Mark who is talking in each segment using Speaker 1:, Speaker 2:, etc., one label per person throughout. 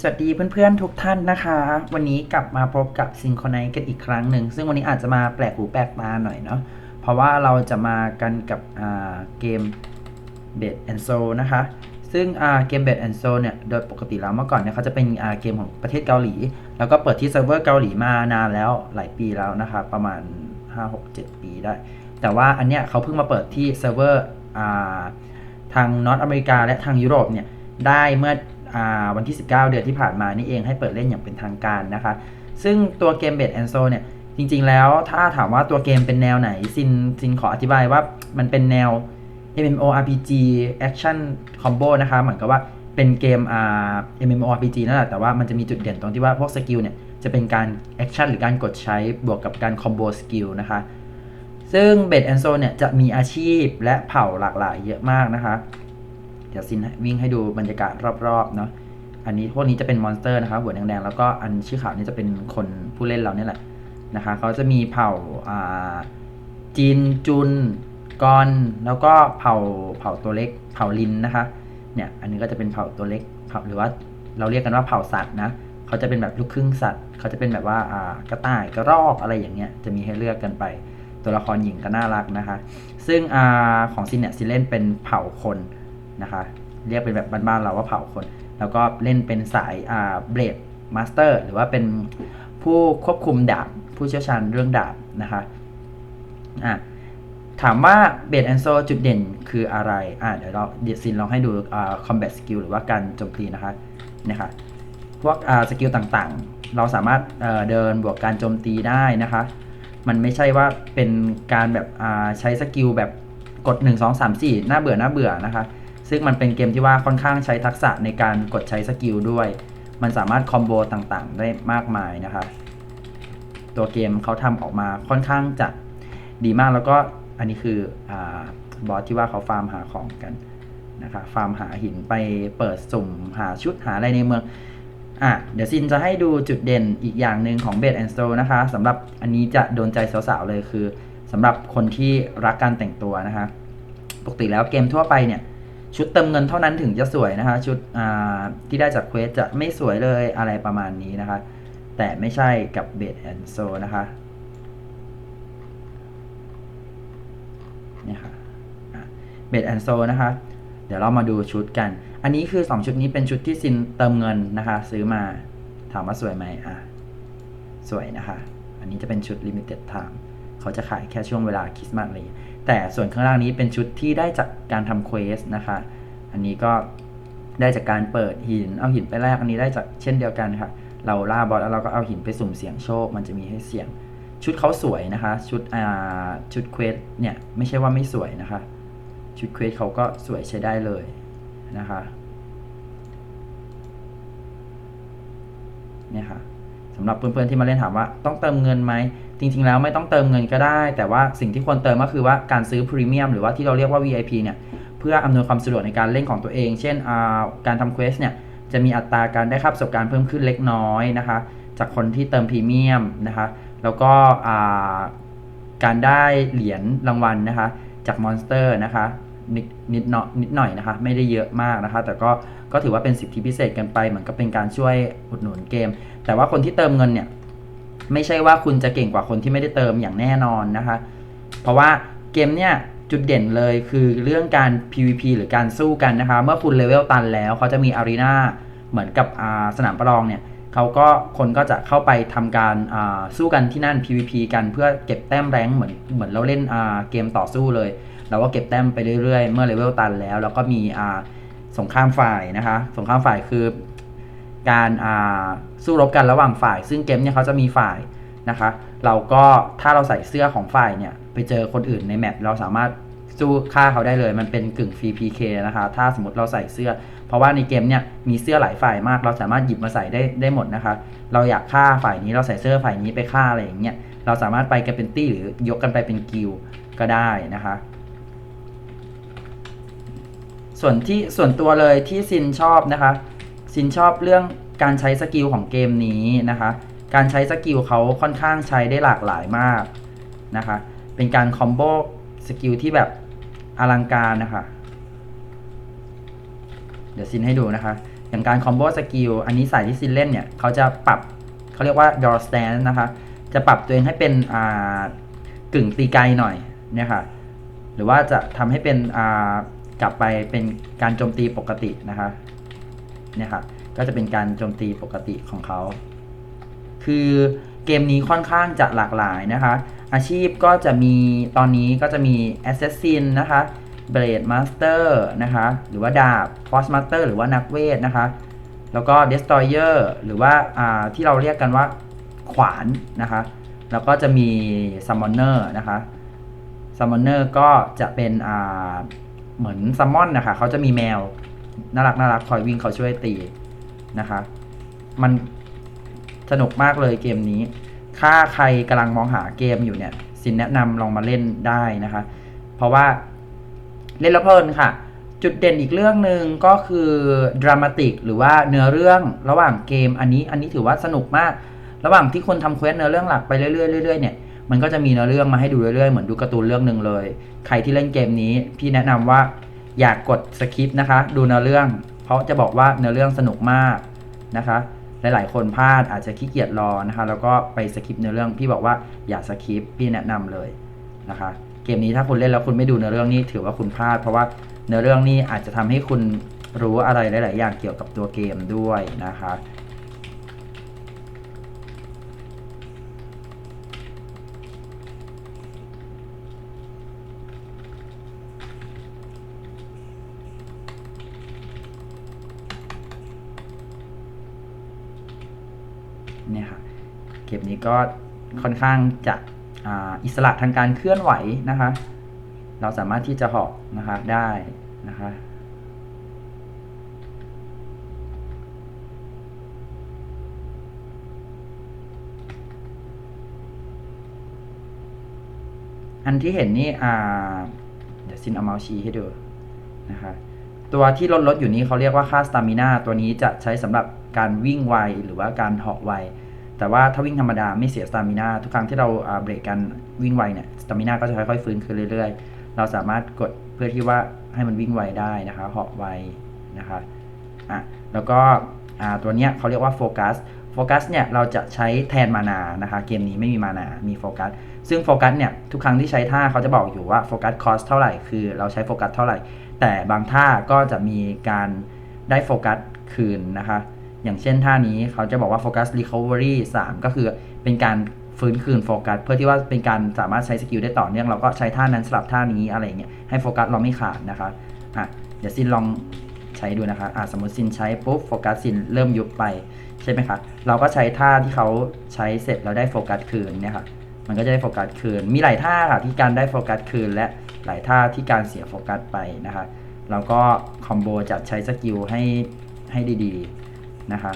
Speaker 1: สวัสดีเพื่อนๆทุกท่านนะคะ วันนี้กลับมาพบกับซิง c ค r ไนกันอีกครั้งหนึ่ง ซึ่งวันนี้อาจจะมาแปลกหูแปลกตาหน่อยเนาะเพราะว่าเราจะมากันกับเกม b e d and Soul นะคะ ซึ่งเกม b e d and Soul เนี่ยโดยปกติแล้วเมื่อก่อนเนี่ยเขาจะเป็นเกมของประเทศเกาหลี แล้วก็เปิดที่เซิร์ฟเวอร์เกาหลีมานานแล้วหลายปีแล้วนะคะ ประมาณ 5-6-7 ปีได้ แต่ว่าอันเนี้ยเขาเพิ่งมาเปิดที่เซิร์ฟเวอร์ทางนอตอเมริกาและทางยุโรปเนี่ยได้เมื่อ วันที่ 19 เดือนที่ผ่านมานี่เองให้เปิดเล่นอย่างเป็นทางการนะคะ ซึ่งตัวเกมเบ d แอนโซเนี่ยจริงๆแล้วถ้าถามว่าตัวเกมเป็นแนวไหนซินซินขออธิบายว่ามันเป็นแนว MMORPG Action Combo นะคะเหมือนกับว่าเป็นเกมอ่า MMORPG นั่นแหละแต่ว่ามันจะมีจุดเด่นตรงที่ว่าพวกสกิลเนี่ยจะเป็นการแอคชั่นหรือการกดใช้บวกกับการคอมโบสกิลนะคะ ซึ่งเบดแอนโซเนี่ยจะมีอาชีพและเผ่าหลากหลายเยอะมากนะคะ ดี๋ยวซินวิ่งให้ดูบรรยากาศรอบๆเนาะอันนี้พวกนี้จะเป็นมอนสเตอร์นะคะหัวแดงๆแล้วก็อันชื่อขาวนี่จะเป็นคนผู้เล่นเราเนี่ยแหละนะคะเขาจะมีเผ่าอ่าจีนจุนกอนแล้วก็เผ่าเผ่าตัวเล็ก เผ่าลินนะคะเนี่ยอันนี้ก็จะเป็นเผ่าตัวเล็กเผ่าหรือว่าเราเรียกกันว่าเผ่าสัตว์นะเขาจะเป็นแบบลูกครึ่งสัตว์เขาจะเป็นแบบว่าอ่ากระต่ายกระรอกอะไรอย่างเงี้ยจะมีให้เลือกกันไปตัวละครหญิงก็น่ารักนะคะ ซึ่งอของซินเนี่ยซินเล่นเป็นเผ่าคน นะคะ เรียกเป็นแบบบ้านๆเราว่าเผ่าคน แล้วก็เล่นเป็นสายอ่าเบลดมาสเตอร์หรือว่าเป็นผู้ควบคุมดาบ ผู้เชี่ยวชาญเรื่องดาบนะคะอะถามว่าเบ d แอนโซจุดเด่นคืออะไร อะเดี๋ยวเราเดี๋ยวซินลองให้ดูอ่า combat skill หรือว่าการโจมตีนะคะนะคะพวกอ่าสกิลต่างๆ เราสามารถเอ่อเดินบวกการโจมตีได้นะคะ มันไม่ใช่ว่าเป็นการแบบอ่าใช้สกิลแบบกด 1 2 3 4 หน้าเบื่อหน้าเบื่อนะคะ ซึ่งมันเป็นเกมที่ว่าค่อนข้างใช้ทักษะในการกดใช้สกิลด้วย มันสามารถคอมโบต่างๆ ได้มากมายนะคะตัวเกมเขาทำออกมาค่อนข้างจะดีมากแล้วก็อันนี้คืออบอสที่ว่าเขาฟาร์มหาของกันนะคะฟาร์มหาหินไปเปิดสุ่มหาชุดหาอะไรในเมืองอะเดี๋ยวซินจะให้ดูจุดเด่นอีกอย่างหนึ่งของ b e d and Stone นะคะสำหรับอันนี้จะโดนใจสาวๆเลยคือสำหรับคนที่รักการแต่งตัวนะคะปกติแล้วเกมทั่วไปเนี่ย ชุดเติมเงินเท่านั้นถึงจะสวยนะคะ ชุดที่ได้จากเควสจะไม่สวยเลยอะไรประมาณนี้นะคะ แต่ไม่ใช่กับ b e d and Soul นะคะเนี่ยค่ะเบดแอนโซนะคะ เดี๋ยวเรามาดูชุดกัน อันนี้คือ 2 ชุดนี้เป็นชุดที่ซินเติมเงินนะคะ ซื้อมาถามว่าสวยไหมอะสวยนะคะ อันนี้จะเป็นชุด limited time เขาจะขายแค่ช่วงเวลาคริสต์มาสอะไรอย่างเงี้ย แต่ส่วนข้างล่างนี้เป็นชุดที่ได้จากการทำเควสนะคะ อันนี้ก็ได้จากการเปิดหิน เอาหินไปแลกอันนี้ได้จากเช่นเดียวกันค่ะ เราล่าบอสแล้วเราก็เอาหินไปสุ่มเสี่ยงโชค มันจะมีให้เสี่ยง ชุดเขาสวยนะคะ ชุดอ่าชุดเควสเนี่ยไม่ใช่ว่าไม่สวยนะคะ ชุดเควสเขาก็สวยใช้ได้เลยนะคะเนี่ยค่ะสำหรับเพื่อนๆที่มาเล่นถามว่า ต้องเติมเงินไหม จริงๆ แล้วไม่ต้องเติมเงินก็ได้ แต่ว่าสิ่งที่ควรเติมก็คือว่าการซื้อพรีเมียมหรือว่าที่เราเรียกว่า VIP เนี่ยเพื่ออำนวยความสะดวกในการเล่นของตัวเอง เช่นการทำเควสเนี่ยจะมีอัตราการได้ค่าประสบการณ์เพิ่มขึ้นเล็กน้อยนะคะ จากคนที่เติมพรีเมียมนะคะแล้วก็การได้เหรียญรางวัลนะคะ จากมอนสเตอร์นะคะนิดนิดเนาะนิดหน่อยนะคะ ไม่ได้เยอะมากนะคะ แต่ก็ก็ถือว่าเป็นสิทธิพิเศษกันไปเหมือนกับเป็นการช่วยอุดหนุนเกม แต่ว่าคนที่เติมเงินเนี่ย ไม่ใช่ว่าคุณจะเก่งกว่าคนที่ไม่ได้เติมอย่างแน่นอนนะคะ เพราะว่าเกมเนี่ยจุดเด่นเลยคือเรื่องการ PVP หรือการสู้กันนะคะ เมื่อคุณเลเวลตันแล้วเขาจะมีอารีนาเหมือนกับสนามประลองเนี่ยเขาก็คนก็จะเข้าไปทำการสู้กันที่นั่น PVP กันเพื่อเก็บแต้มแรงเหมือนเหมือนเราเล่นเกมต่อสู้เลยเราก็เก็บแต้มไปเรื่อยๆ เมื่อเลเวลตันแล้ว แล้วก็มีสงครามฝ่ายนะคะ สงครามฝ่ายคือ การสู้รบกันระหว่างฝ่าย ซึ่งเกมเนี่ยเขาจะมีฝ่ายนะคะ เราก็ถ้าเราใส่เสื้อของฝ่ายเนี่ย ไปเจอคนอื่นในแมปเราสามารถสู้ฆ่าเขาได้เลย มันเป็นกึ่งฟรี PK นะคะ ถ้าสมมติเราใส่เสื้อ เพราะว่าในเกมเนี่ยมีเสื้อหลายฝ่ายมาก เราสามารถหยิบมาใส่ได้ได้หมดนะคะ เราอยากฆ่าฝ่ายนี้เราใส่เสื้อฝ่ายนี้ไปฆ่าอะไรอย่างเงี้ย เราสามารถไปกันเป็นตี้หรือยกกันไปเป็นกิลก็ได้นะคะ ส่วนที่ส่วนตัวเลยที่ซินชอบนะคะ ซินชอบเรื่องการใช้สกิลของเกมนี้นะคะ การใช้สกิลเขาค่อนข้างใช้ได้หลากหลายมากนะคะ เป็นการคอมโบสกิลที่แบบอลังการนะคะ เดี๋ยวซินให้ดูนะคะออย่างการคอมโบสกิลอันนี้สายที่ซินเล่นเนี่ยเขาจะปรับเขาเรียกว่า door stand นะคะ จะปรับตัวเองให้เป็นอ่ากึ่งตีไกลหน่อยเนี่ยค่ะ หรือว่าจะทำให้เป็นอ่ากลับไปเป็นการโจมตีปกตินะคะ เนี่ยค่ะก็จะเป็นการโจมตีปกติของเขา คือเกมนี้ค่อนข้างจะหลากหลายนะคะ อาชีพก็จะมีตอนนี้ก็จะมี Assassin นะคะ Blade Master นะคะ หรือว่าดาบ Force Master หรือว่านักเวทนะคะ แล้วก็ Destroyer หรือว่าาที่เราเรียกกันว่าขวานนะคะ แล้วก็จะมี Summoner นะคะ Summoner ก็จะเป็นเหมือนซัมมอนนะคะ เขาจะมีแมว น่ารักน่ารักคอยวิ่งเขาช่วยตีนะคะ มันสนุกมากเลยเกมนี้ ถ้าใครกำลังมองหาเกมอยู่เนี่ย สินแนะนำลองมาเล่นได้นะคะ เพราะว่าเล่นแล้วเพลินค่ะ จุดเด่นอีกเรื่องหนึ่งก็คือดรามาติกหรือว่าเนื้อเรื่องระหว่างเกมอันนี้อันนี้ถือว่าสนุกมาก ระหว่างที่คนทำเควสเนื้อเรื่องหลักไปเรื่อยๆเรื่อยๆเนี่ยมันก็จะมีเนื้อเรื่องมาให้ดูเรื่อยๆ เหมือนดูการ์ตูนเรื่องหนึ่งเลย ใครที่เล่นเกมนี้ พี่แนะนำว่า อยากกดสคริปต์นะคะ ดูเนื้อเรื่อง เพราะจะบอกว่าเนื้อเรื่องสนุกมากนะคะหลาย ๆ คนพลาดอาจจะขี้เกียจรอนะคะ แล้วก็ไปสคริปเนื้อเรื่องพี่บอกว่าอย่าสคริปพี่แนะนำเลยนะคะ เกมนี้ถ้าคุณเล่นแล้วคุณไม่ดูเนื้อเรื่องนี่ถือว่าคุณพลาด เพราะว่าเนื้อเรื่องนี่อาจจะทำให้คุณรู้อะไรหลาย ๆ อย่างเกี่ยวกับตัวเกมด้วยนะคะ เนี่ยค่ะ เกมนี้ก็ค่อนข้างจะอ,อิสระทางการเคลื่อนไหวนะคะ เราสามารถที่จะเหาะนะคะได้นะคะอันที่เห็นนี่อ่าเดี๋ยวซินเอาเมาส์ชี้ให้ดูนะคะตัวที่ลดลดอยู่นี้เขาเรียกว่าค่าสตามินาตัวนี้จะใช้สำหรับการวิ่งไวหรือว่าการเหาะไว แต่ว่าถ้าวิ่งธรรมดาไม่เสียสตามินาทุกครั้งที่เราเบรกกันวิ่งไวเนี่ยสตามินาก็จะค่อยๆฟื้นขึ้นเรื่อยๆ เราสามารถกดเพื่อที่ว่าให้มันวิ่งไวได้นะคะเหาะไวนะคะอะแล้วก็อ่าตัวเนี้ยเขาเรียกว่าโฟกัสโฟกัสเนี่ยเราจะใช้แทนมานานะคะเกมนี้ไม่มีมานามีโฟกัสซึ่งโฟกัสเนี่ยทุกครั้งที่ใช้ท่าเขาจะบอกอยู่ว่าโฟกัสคอสเท่าไหร่คือเราใช้โฟกัสเท่าไหร่ แต่บางท่าก็จะมีการได้โฟกัสคืนนะคะ อย่างเช่นท่านี้เขาจะบอกว่าโฟกัส recovery 3 ก็คือเป็นการฟื้นคืนโฟกัส เพื่อที่ว่าเป็นการสามารถใช้สกิลได้ต่อเนื่องเราก็ใช้ท่านั้นสลับท่านี้อะไรเงี้ยให้โฟกัสเราไม่ขาดนะคะอะเดี๋ยวซินลองใช้ดูนะคะอะสมมติซินใช้ปุ๊บโฟกัสซินเริ่มยุบไปใช่ไหมคะเราก็ใช้ท่าที่เขาใช้เสร็จแล้วได้โฟกัสคืนเนี่ยค่ะมันก็จะได้โฟกัสคืน มีหลายท่าค่ะที่การได้โฟกัสคืน และหลายท่าที่การเสียโฟกัสไปนะคะแล้วก็คอมโบจัดใช้สกิลให้ให้ดีๆ นะคะ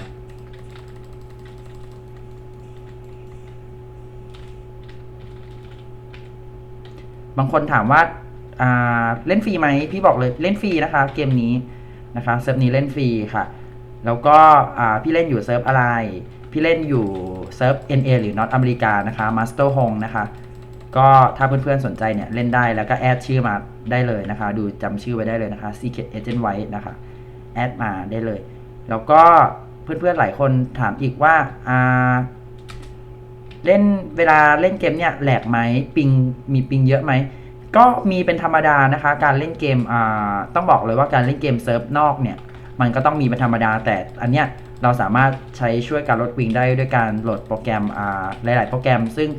Speaker 1: บางคนถามว่าาเล่นฟรีไหมพี่บอกเลยเล่นฟรีนะคะ เกมนี้นะคะเซิร์ฟนี้เล่นฟรีค่ะ แล้วก็พี่เล่นอยู่เซิร์ฟอะไร พี่เล่นอยู่เซิร์ฟ NA หรือ North อเมริกานะคะ Master Hong นะคะ ก็ถ้าเพื่อนๆสนใจเนี่ยเล่นได้แล้วก็แอดชื่อมาได้เลยนะคะ ดูจำชื่อไว้ได้เลยนะคะ Secret Agent White นะคะ แอดมาได้เลย แล้วก็เพื่อนๆหลายคนถามอีกว่าอ่าเล่นเวลาเล่นเกมเนี่ยแหลกไหมปิงมีปิงเยอะไหมก็มีเป็นธรรมดานะคะ การเล่นเกมอ่าต้องบอกเลยว่าการเล่นเกมเซิร์ฟนอกเนี่ย มันก็ต้องมีเป็นธรรมดาแต่อันเนี้ยเราสามารถใช้ช่วยการลดปิงได้ด้วยการโหลดโปรแกรมอ่าหลาย ๆ โปรแกรม ซึ่ง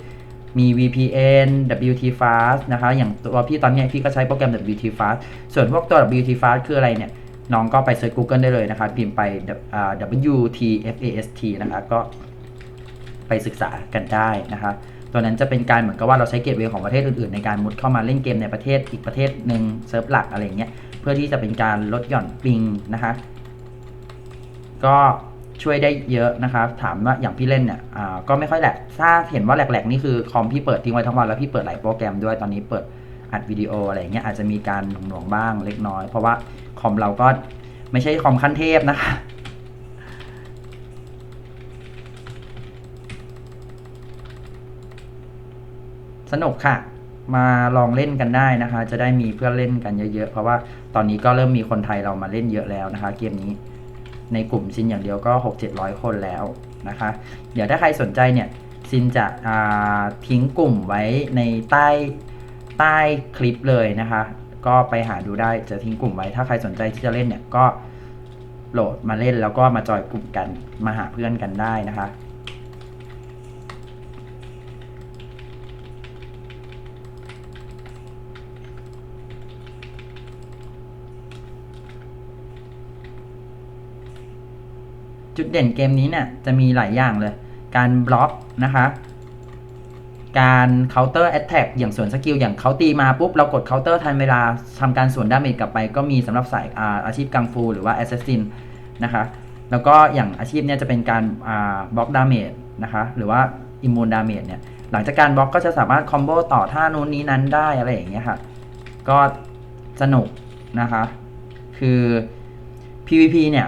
Speaker 1: มี VPN WT Fast นะคะ อย่างตัวพี่ตอนเนี้ยพี่ก็ใช้โปรแกรม WT Fast ส่วนพวกตัว WT Fast คืออะไรเนี่ย น้องก็ไปเซิร์ช Google ได้เลยนะคะพิมพ์ไป WTFAST นะคะก็ไปศึกษากันได้นะคะตัวนั้นจะเป็นการเหมือนกับว่าเราใช้เกตเวย์ของประเทศอื่นๆ ในการมุดเข้ามาเล่นเกมในประเทศอีกประเทศหนึ่งเซิร์ฟหลักอะไรเงี้ยเพื่อที่จะเป็นการลดหย่อนปิงนะคะก็ช่วยได้เยอะนะคะถามว่าอย่างพี่เล่นเนี่ยอ่าก็ไม่ค่อยแหลกถ้าเห็นว่าแหลกๆนี่คือคอมพี่เปิดทิ้งไว้ทั้งวันแล้วพี่เปิดหลายโปรแกรมด้วยตอนนี้เปิด อัดวิดีโออะไรเงี้ยอาจจะมีการหน่วงๆบ้างเล็กน้อย เพราะว่าคอมเราก็ไม่ใช่คอมขั้นเทพนะคะสนุกค่ะ มาลองเล่นกันได้นะคะ จะได้มีเพื่อนเล่นกันเยอะๆ เพราะว่าตอนนี้ก็เริ่มมีคนไทยเรามาเล่นเยอะแล้วนะคะ เกมนี้ ในกลุ่มซินอย่างเดียวก็ 6 700 คนแล้วนะคะ เดี๋ยวถ้าใครสนใจเนี่ย ซินจะทิ้งกลุ่มไว้ในใต้ ใต้คลิปเลยนะคะ ก็ไปหาดูได้จะทิ้งกลุ่มไว้ ถ้าใครสนใจที่จะเล่นเนี่ยก็โหลดมาเล่นแล้วก็มาจอยกลุ่มกันมาหาเพื่อนกันได้นะคะจุดเด่นเกมนี้เนี่ยจะมีหลายอย่างเลย การบล็อกนะคะ การ counter attack อย่างสวนสกิลอย่างเขาตีมาปุ๊บ เรากด counter ทันเวลาทำการสวนดาเมจกลับไป ก็มีสำหรับสายอาอาชีพกังฟูหรือว่า assassin นะคะแล้วก็อย่างอาชีพเนี่ยจะเป็นการบล็อกดาเมจนะคะหรือว่า immune damage เนี่ยหลังจากการบล็อกก็จะสามารถคอมโบต่อท่านู้นนี้นั้นได้อะไรอย่างเงี้ยค่ะก็สนุกนะคะคือ PVP เนี่ย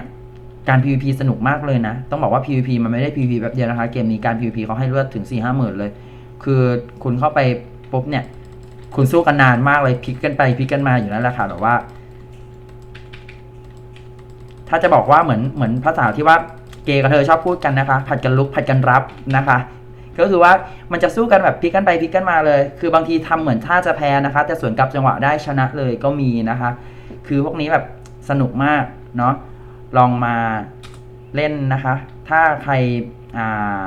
Speaker 1: การ PVP สนุกมากเลยนะ ต้องบอกว่า PVP มันไม่ได้ PVP แบบเดียวนะคะ เกมนี้การ PVP เขาให้เลือดถึง 4 5 หมื่นเลย คือคุณเข้าไปปุ๊บเนี่ย คุณสู้กันนานมากเลยพลิกกันไปพลิกกันมาอยู่นั่นแหละค่ะแบบว่า ถ้าจะบอกว่าเหมือนเหมือนภาษาที่ว่าเกย์กับเธอชอบพูดกันนะคะ ผัดกันลุกผัดกันรับนะคะ ก็คือว่ามันจะสู้กันแบบพลิกกันไปพลิกกันมาเลย คือบางทีทำเหมือนท่าจะแพ้นะคะ แต่สวนกลับจังหวะได้ชนะเลยก็มีนะคะ คือพวกนี้แบบสนุกมากเนาะลองมาเล่นนะคะ ถ้าใครอ่า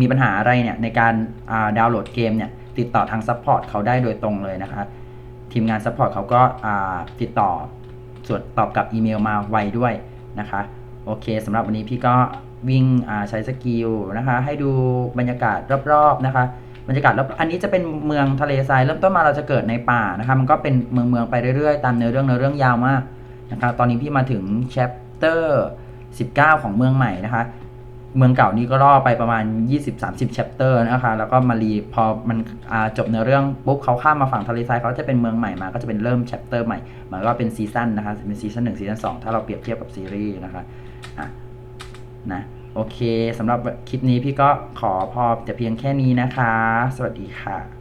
Speaker 1: มีปัญหาอะไรเนี่ยในการดาวน์โหลดเกมเนี่ยติดต่อทางซัพพอร์ตเขาได้โดยตรงเลยนะคะทีมงานซัพพอร์ตเขาก็ติดต่อส่วนตอบกับอีเมลมาไวด้วยนะคะโอเคสำหรับวันนี้พี่ก็วิ่งใช้สกิลนะคะให้ดูบรรยากาศรอบๆนะคะบรรยากาศรอบอันนี้จะเป็นเมืองทะเลทรายเริ่มต้นมาเราจะเกิดในป่านะคะมันก็เป็นเมืองเมืองๆไปเรื่อยๆ ตามเนื้อเรื่องเนื้อเรื่องยาวมากนะครับตอนนี้พี่มาถึง chapter 19 ของเมืองใหม่นะคะ เมืองเก่านี้ก็ล่อไปประมาณ 20-30 chapter นะคะแล้วก็มารีพอมันจบเนื้อเรื่องปุ๊บเขาข้ามมาฝั่งทะเลทรายเขาจะเป็นเมืองใหม่มา ก็จะเป็นเริ่ม chapter ใหม่หมายว่าเป็นซีซั่นนะคะเป็นซีซั่นหนึ่งซีซั่นสองถ้าเราเปรียบเทียบกับซีรีส์นะคะอะนะโอเคสำหรับคลิปนี้พี่ก็ขอพอแต่เพียงแค่นี้นะคะ สวัสดีค่ะ